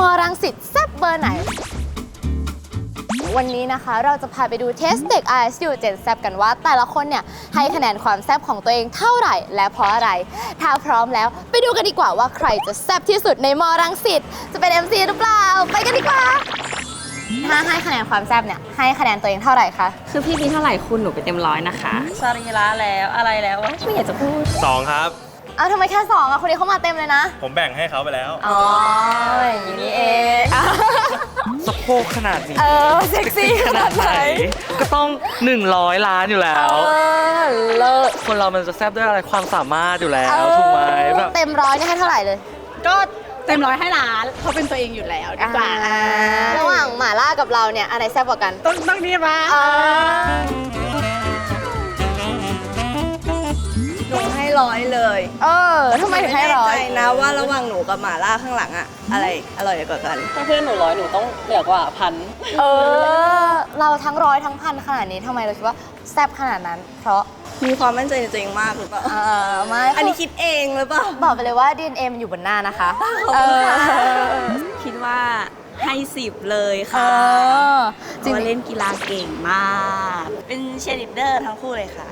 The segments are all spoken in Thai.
มรังสิตแซบเบอร์ไหน วันนี้นะคะเราจะพาไปดูเทสเด็ก ISU 7แซบกันว่า แต่ละคนเนี่ยให้คะแนนความแซบของตัวเองเท่าไหร่และเพราะอะไร ถ้าพร้อมแล้วไปดูกันดีกว่าว่าใครจะแซบที่สุดในมรังสิตจะเป็น MC หรือเปล่า ไปกันดีกว่าถ้าให้คะแนนความแซบเนี่ยให้คะแนนตัวเองเท่าไหร่คะคือพี่มีเท่าไหร่คุณหนูไปเต็มร้อยนะคะ สรีระแล้วอะไรแล้ววะไม่อยากจะพูด สองครับ เอาทำไมแค่สองอะคนนี้เขามาเต็มเลยนะ ผมแบ่งให้เขาไปแล้ว อ๋ออย่างนี้เองอะสะโพกขนาดนี้เออเซ็กซี่ขนาดไหน ก็ต้อง 100 ล้านอยู่แล้เอว อเลิศคนเรามันจะแซบด้วยอะไรความสามารถอยู่แล้วถูกไหมแบบ เต็มร้อยนี่ให้เท่าไหร่เลยก็เต็มร้อยให้ล้านเขาเป็นตัวเองอยู่แล้วดีกว่าระหว่างหมาล่ากับเราเนี่ยอะไรแซ่บกว่ากันต้องต้องนี่มาอ่าหนูให้ร้อย เลยเออทำไมถึงให้ร้อย ไม่แน่ใจนะว่าระหว่างหนูกับหมาล่าข้างหลังอะอะไรอร่อยกว่ากัน ถ้าเพื่อนหนูร้อยหนูต้องเหนือกว่าพัน เออ เราทั้งร้อยทั้งพันขนาดนี้ทำไมเราคิดว่าแซ่บขนาดนั้น เพราะมีความมั่นใจในตัวเองมากหรือเปล่า เออไม่อันนี้คิดเองหรือเปล่า บอกไปเลยว่า DNA มันอยู่บนหน้านะคะ เออคิดว่าให้สิบเลยเอค่ะอเพราะว่าเล่นกีฬาเก่งมาก เป็นเชียร์ลีดเดอร์ทั้งคู่เลยค่ะ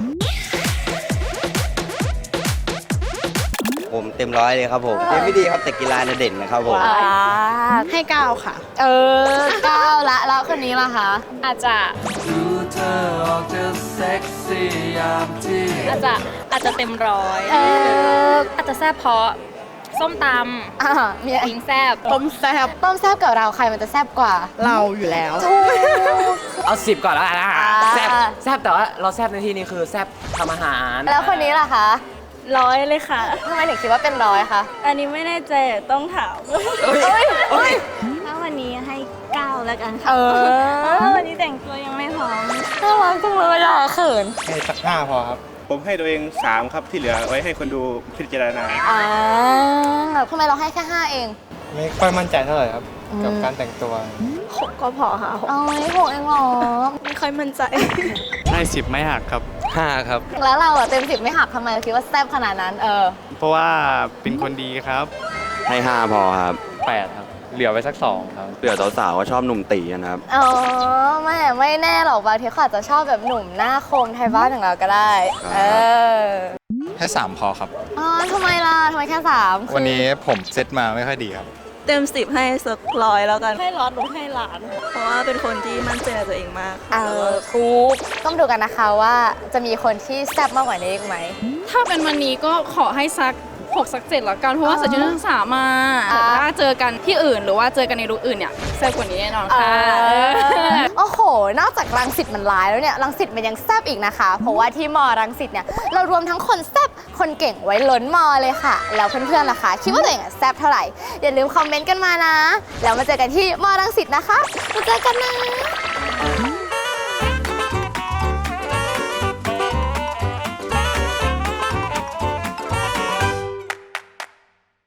เต็มร้อยเลยครับผมเล่นไม่ดีครับแต่กีฬาเนี่ยเด่นนะครับผม อ่าให้เก้าค่ะ เออเก้าละแล้วคนนี้ล่ะคะอาจจะดูเธอออกจะเซ็กซี่ยามที่อาจจะอาจจะเต็มร้อยเอออาจจะแซ่บเพราะส้มตอ่ามีำยิงแซ่บต้มแซ่บต้มแซ่บกับเราใครมันจะแซ่บกว่า เราอยู่แล้วถูกเอาสิบก่อนแล้วกันนะอ่า แซบแซบแต่ว่าเราแซบในที่นี้คือแซบทำอาหารแล้วคนนี้ล่ะคะ ร้อยเลยค่ะ ทำไมถึงคิดว่าเป็นร้อยคะอันนี้ไม่แน่ใจต้องถามเฮ้ยเฮ้ยถ้าวันนี้ให้เก้าแล้วกันเอค่ะอวันนี้แต่งตัวยังไม่พร้อมน่ารักจังเลยอะเขินให้สักห้าพอครับ ผมให้ตัวเอง 3 ครับที่เหลือไว้ให้คนดูพิจารณา อ่าทำไมเราให้แค่ห้าเองไม่ค่อยมั่นใจเท่าไหร่ครับ กับอืมการแต่งตัว หกก็พอค่ะหกเอาไว้หกเองเหรอ ไม่ค่อยมั่นใจ ให้สิบไม่หักครับ ห้าครับ แล้วเราอะเต็มสิบไม่หักทำไมเราคิดว่าแซ่บขนาดนั้น เออ เพราะว่าเป็นคนดีครับ ให้ห้าพอครับ 8 ครับ เหลือไว้สัก 2 ครับ เผื่อสาวๆก็ชอบหนุ่มตีกันนะครับ อ๋อไม่ไม่แน่หรอกบางทีเขาอาจจะชอบแบบหนุ่มหน้าคมไทยบ้านอย่างเราก็ได้ครับเออให้ 3 พอครับ อ๋อทำไมล่ะทำไมแค่สามคือวันนี้ผมเซตมาไม่ค่อยดีครับ เต็มสิบให้สักร้อยแล้วกัน ให้ร้อยหนูให้ล้าน เพราะว่าเป็นคนที่มั่นใจในตัวเองมากเออคูปต้องดูกันนะคะว่าจะมีคนที่แซ่บมากกว่านี้อีกไหม ถ้าเป็นวันนี้ก็ขอให้สักหกสักเจ็ดละกันเพราะว่าใส่ชุดนักศึกษามาอ่า แต่ถ้าเจอกันที่อื่นหรือว่าเจอกันในรูปอื่นเนี่ยแซ่บกว่านี้แน่นอนค่ะโอ้โห นอกจากรังสิตมันร้ายแล้วเนี่ย รังสิตมันยังแซบอีกนะคะ เพราะว่าที่มอรังสิตเนี่ย เรารวมทั้งคนแซบ คนเก่งไว้ล้นมอเลยค่ะ แล้วเพื่อนๆล่ะคะคิดว่าตัวเองแซบเท่าไหร่ อย่าลืมคอมเมนต์กันมานะ แล้วมาเจอกันที่มอรังสิตนะคะมาเจอกันนะ